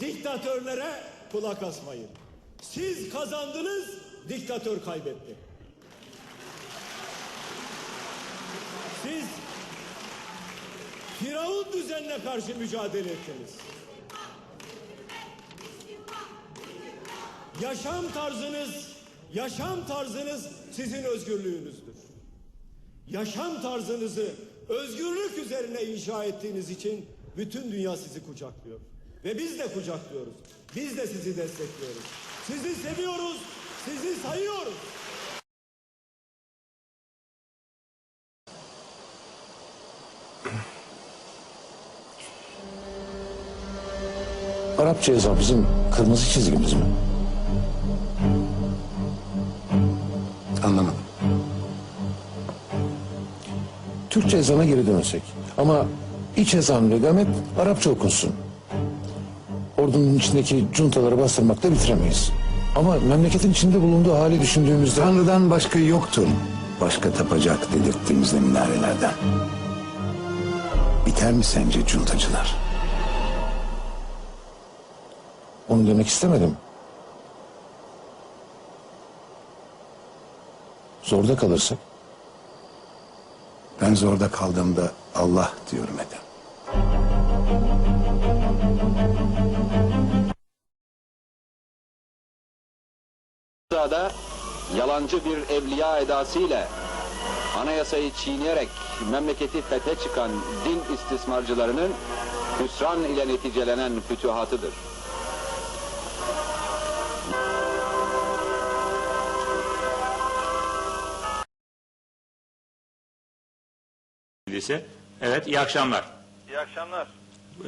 diktatörlere kulak asmayın. Siz kazandınız, diktatör kaybetti. Siz Firavun düzenine karşı mücadele ettiniz. Yaşam tarzınız, yaşam tarzınız sizin özgürlüğünüzdür. Yaşam tarzınızı özgürlük üzerine inşa ettiğiniz için bütün dünya sizi kucaklıyor. Ve biz de kucaklıyoruz. Biz de sizi destekliyoruz. Sizi seviyoruz, sizi sayıyoruz. Arapça ezan bizim kırmızı çizgimiz mi? Anlamadım. Türkçe ezana geri dönsek. Ama iç ezan legamet Arapça okunsun. Ordunun içindeki cuntaları bastırmakta bitiremeyiz. Ama memleketin içinde bulunduğu hali düşündüğümüzde... Tanrı'dan başka yoktur. Başka tapacak dedirttiğimizde minarelerden. Biter mi sence cuntacılar? Onu demek istemedim. Zorda kalırsak. Ben zorda kaldığımda Allah diyorum Edem. Da yalancı bir evliya edasıyla anayasayı çiğneyerek memleketi fethe çıkan din istismarcılarının hüsran ile neticelenen fütühatıdır. Lise. Evet, iyi akşamlar. İyi akşamlar.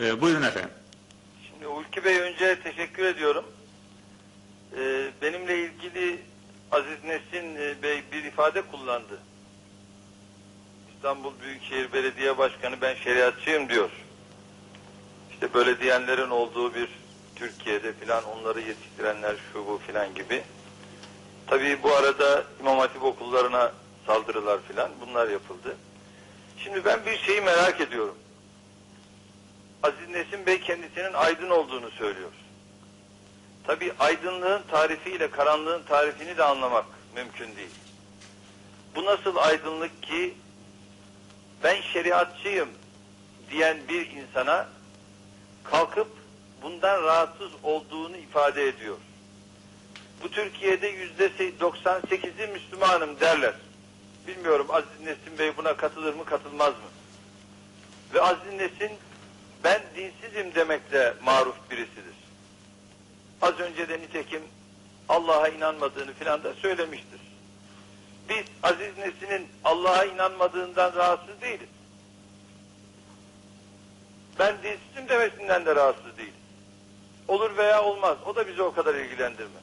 Ee, buyurun efendim. Şimdi Ulki Bey önce teşekkür ediyorum. Ee, benimle ilgili Aziz Nesin e, Bey bir ifade kullandı. İstanbul Büyükşehir Belediye Başkanı ben şeriatçıyım diyor. İşte böyle diyenlerin olduğu bir Türkiye'de filan onları yetiştirenler şu bu filan gibi. Tabii bu arada İmam Hatip okullarına saldırılar filan bunlar yapıldı. Şimdi ben bir şeyi merak ediyorum. Aziz Nesin Bey kendisinin aydın olduğunu söylüyor. Tabi aydınlığın tarifiyle karanlığın tarifini de anlamak mümkün değil. Bu nasıl aydınlık ki ben şeriatçıyım diyen bir insana kalkıp bundan rahatsız olduğunu ifade ediyor. Bu Türkiye'de yüzde 98'i Müslümanım derler. Bilmiyorum Aziz Nesin Bey buna katılır mı katılmaz mı? Ve Aziz Nesin ben dinsizim demekle maruf birisidir. Az önce de nitekim Allah'a inanmadığını filan da söylemiştir. Biz Aziz Nesin'in Allah'a inanmadığından rahatsız değiliz. Ben dinsizim demesinden de rahatsız değiliz. Olur veya olmaz. O da bizi o kadar ilgilendirmez.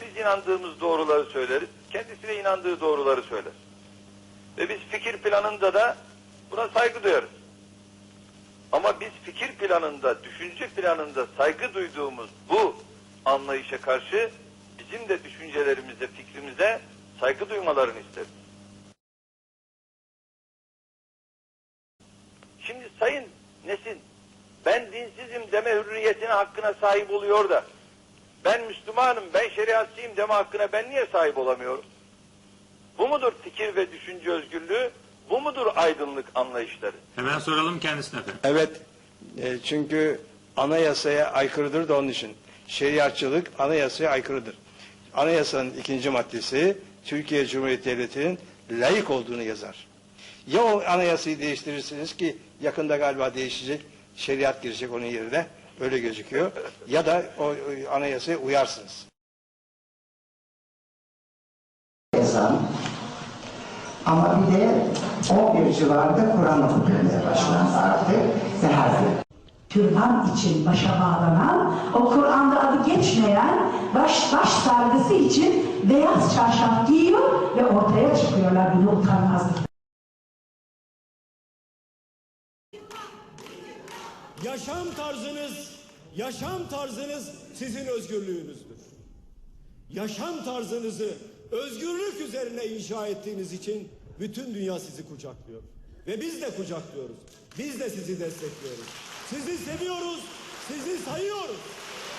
Biz inandığımız doğruları söyleriz. Kendisi de inandığı doğruları söyler. Ve biz fikir planında da buna saygı duyarız. Ama biz fikir planında, düşünce planında saygı duyduğumuz bu anlayışa karşı bizim de düşüncelerimize, fikrimize saygı duymalarını isteriz. Şimdi Sayın Nesin, ben dinsizim deme hürriyetine hakkına sahip oluyor da, ben Müslümanım, ben şeriatçıyım deme hakkına ben niye sahip olamıyorum? Bu mudur fikir ve düşünce özgürlüğü? Bu mudur aydınlık anlayışları? Hemen soralım kendisine efendim. Evet. E, çünkü anayasaya aykırıdır da onun için. Şeriatçılık anayasaya aykırıdır. Anayasanın ikinci maddesi Türkiye Cumhuriyeti Devleti'nin layık olduğunu yazar. Ya o anayasayı değiştirirsiniz ki yakında galiba değişecek, şeriat girecek onun yerine öyle gözüküyor. Ya da o, anayasaya uyarsınız. ezan. Ama bir de 11 civarında Kur'an okunmaya başlandı artık ve. Türban için başa bağlanan, o Kur'an'da adı geçmeyen baş, baş sargısı için beyaz çarşaf giyiyor ve ortaya çıkıyorlar bunu utanmazlık. Yaşam tarzınız, yaşam tarzınız sizin özgürlüğünüzdür. Yaşam tarzınızı özgürlük üzerine inşa ettiğiniz için bütün dünya sizi kucaklıyor. Ve biz de kucaklıyoruz. Biz de sizi destekliyoruz. Sizi seviyoruz, sizi sayıyoruz.